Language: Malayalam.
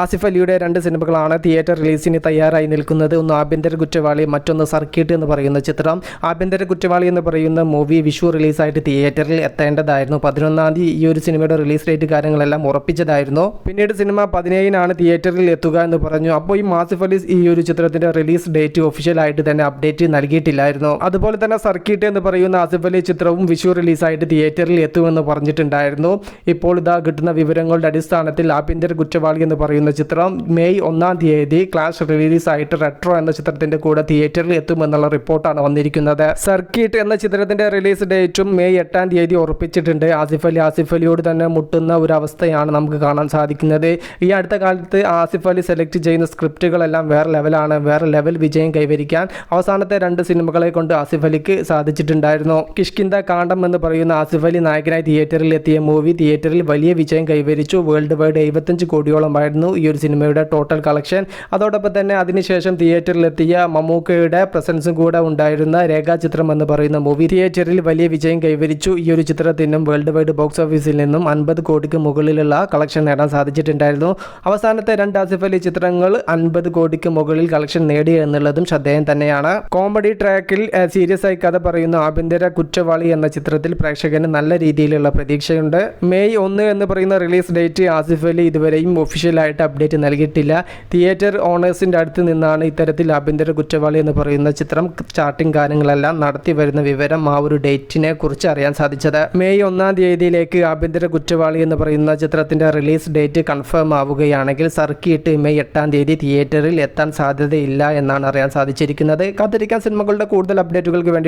ആസിഫ് അലിയുടെ രണ്ട് സിനിമകളാണ് തിയേറ്റർ റിലീസിന് തയ്യാറായി നിൽക്കുന്നത്. ഒന്ന് ആഭ്യന്തര കുറ്റവാളി മറ്റൊന്ന് സർക്കിട്ട് എന്ന് പറയുന്ന ചിത്രം. ആഭ്യന്തര കുറ്റവാളി എന്ന് പറയുന്ന മൂവി വിഷു റിലീസായിട്ട് തിയേറ്ററിൽ എത്തേണ്ടതായിരുന്നു. പതിനൊന്നാം തീയതി ഈ ഒരു സിനിമയുടെ റിലീസ് ഡേറ്റ് കാര്യങ്ങളെല്ലാം ഉറപ്പിച്ചതായിരുന്നു. പിന്നീട് സിനിമ പതിനേഴിനാണ് തിയേറ്ററിൽ എത്തുക എന്ന് പറഞ്ഞു. അപ്പോൾ ഈ മാസിഫ് അലി ഈ ഒരു ചിത്രത്തിന്റെ റിലീസ് ഡേറ്റ് ഒഫീഷ്യലായിട്ട് തന്നെ അപ്ഡേറ്റ് നൽകിയിട്ടില്ലായിരുന്നു. അതുപോലെ തന്നെ സർക്കിട്ട് എന്ന് പറയുന്ന ആസിഫ് അലി ചിത്രവും വിഷു റിലീസായിട്ട് തിയേറ്ററിൽ എത്തുമെന്ന് പറഞ്ഞിട്ടുണ്ടായിരുന്നു. ഇപ്പോൾ ഇതാ കിട്ടുന്ന വിവരങ്ങളുടെ അടിസ്ഥാനത്തിൽ ആഭ്യന്തര കുറ്റവാളി എന്ന് പറയുന്ന ചിത്രം മെയ് ഒന്നാം തീയതി ക്ലാഷ് റിലീസായിട്ട് റെട്രോ എന്ന ചിത്രത്തിന്റെ കൂടെ തിയേറ്ററിൽ എത്തുമെന്നുള്ള റിപ്പോർട്ടാണ് വന്നിരിക്കുന്നത്. സർക്കിട്ട് എന്ന ചിത്രത്തിന്റെ റിലീസ് ഡേറ്റും മെയ് എട്ടാം തീയതി ഉറപ്പിച്ചിട്ടുണ്ട്. ആസിഫ് അലി ആസിഫ് അലിയോട് തന്നെ മുട്ടുന്ന ഒരു അവസ്ഥയാണ് നമുക്ക് കാണാൻ സാധിക്കുന്നത്. ഈ അടുത്ത കാലത്ത് ആസിഫ് അലി സെലക്ട് ചെയ്യുന്ന സ്ക്രിപ്റ്റുകളെല്ലാം വേറെ ലെവലാണ് വേറെ ലെവൽ വിജയം കൈവരിക്കാൻ അവസാനത്തെ രണ്ട് സിനിമകളെ കൊണ്ട് ആസിഫ് അലിക്ക് സാധിച്ചിട്ടുണ്ടായിരുന്നു. കിഷ്കിന്ത കാണ്ടം എന്ന് പറയുന്ന ആസിഫ് അലി നായകനായി തിയേറ്ററിൽ എത്തിയ മൂവി തിയേറ്ററിൽ വലിയ വിജയം കൈവരിച്ചു. വേൾഡ് വൈഡ് എഴുപത്തഞ്ച് കോടിയോളമായിരുന്നു. ഈ ഒരു സിനിമയുടെ ടോട്ടൽ കളക്ഷൻ അതോടൊപ്പം തന്നെ അതിനുശേഷം തിയേറ്ററിലെത്തിയ മമ്മൂക്കയുടെ പ്രസൻസും കൂടെ ഉണ്ടായിരുന്ന രേഖാചിത്രം എന്ന് പറയുന്ന മൂവി തിയേറ്ററിൽ വലിയ വിജയം കൈവരിച്ചു. ഈ ഒരു ചിത്രത്തിനും വേൾഡ് വൈഡ് ബോക്സ് ഓഫീസിൽ നിന്നും അൻപത് കോടിക്ക് മുകളിലുള്ള കളക്ഷൻ നേടാൻ സാധിച്ചിട്ടുണ്ടായിരുന്നു. അവസാനത്തെ രണ്ട് ആസിഫ് അലി ചിത്രങ്ങൾ അൻപത് കോടിക്ക് മുകളിൽ കളക്ഷൻ നേടി എന്നുള്ളതും ശ്രദ്ധേയം തന്നെയാണ്. കോമഡി ട്രാക്കിൽ സീരിയസ് ആയി കഥ പറയുന്ന ആഭ്യന്തര കുറ്റവാളി എന്ന ചിത്രത്തിൽ പ്രേക്ഷകന് നല്ല രീതിയിലുള്ള പ്രതീക്ഷയുണ്ട്. മെയ് ഒന്ന് എന്ന് പറയുന്ന റിലീസ് ഡേറ്റ് ആസിഫ് അലി ഇതുവരെയും ഒഫീഷ്യലായിട്ട് അപ്ഡേറ്റ് നൽകിയിട്ടില്ല. തിയേറ്റർ ഓണേഴ്സിന്റെ അടുത്ത് നിന്നാണ് ഇത്തരത്തിൽ ആഭ്യന്തര കുറ്റവാളി എന്ന് പറയുന്ന ചിത്രം ചാർട്ടിംഗ് കാര്യങ്ങളെല്ലാം നടത്തി വരുന്ന വിവരം ആ ഒരു ഡേറ്റിനെ കുറിച്ച് അറിയാൻ സാധിച്ചത്. മെയ് ഒന്നാം തീയതിയിലേക്ക് ആഭ്യന്തര കുറ്റവാളി എന്ന് പറയുന്ന ചിത്രത്തിന്റെ റിലീസ് ഡേറ്റ് കൺഫേം ആവുകയാണെങ്കിൽ സർക്കിയിട്ട് മെയ് എട്ടാം തീയതി തിയേറ്ററിൽ എത്താൻ സാധ്യതയില്ല എന്നാണ് അറിയാൻ സാധിച്ചിരിക്കുന്നത്. കാത്തിരിക്കാൻ സിനിമകളുടെ കൂടുതൽ അപ്ഡേറ്റുകൾക്ക് വേണ്ടി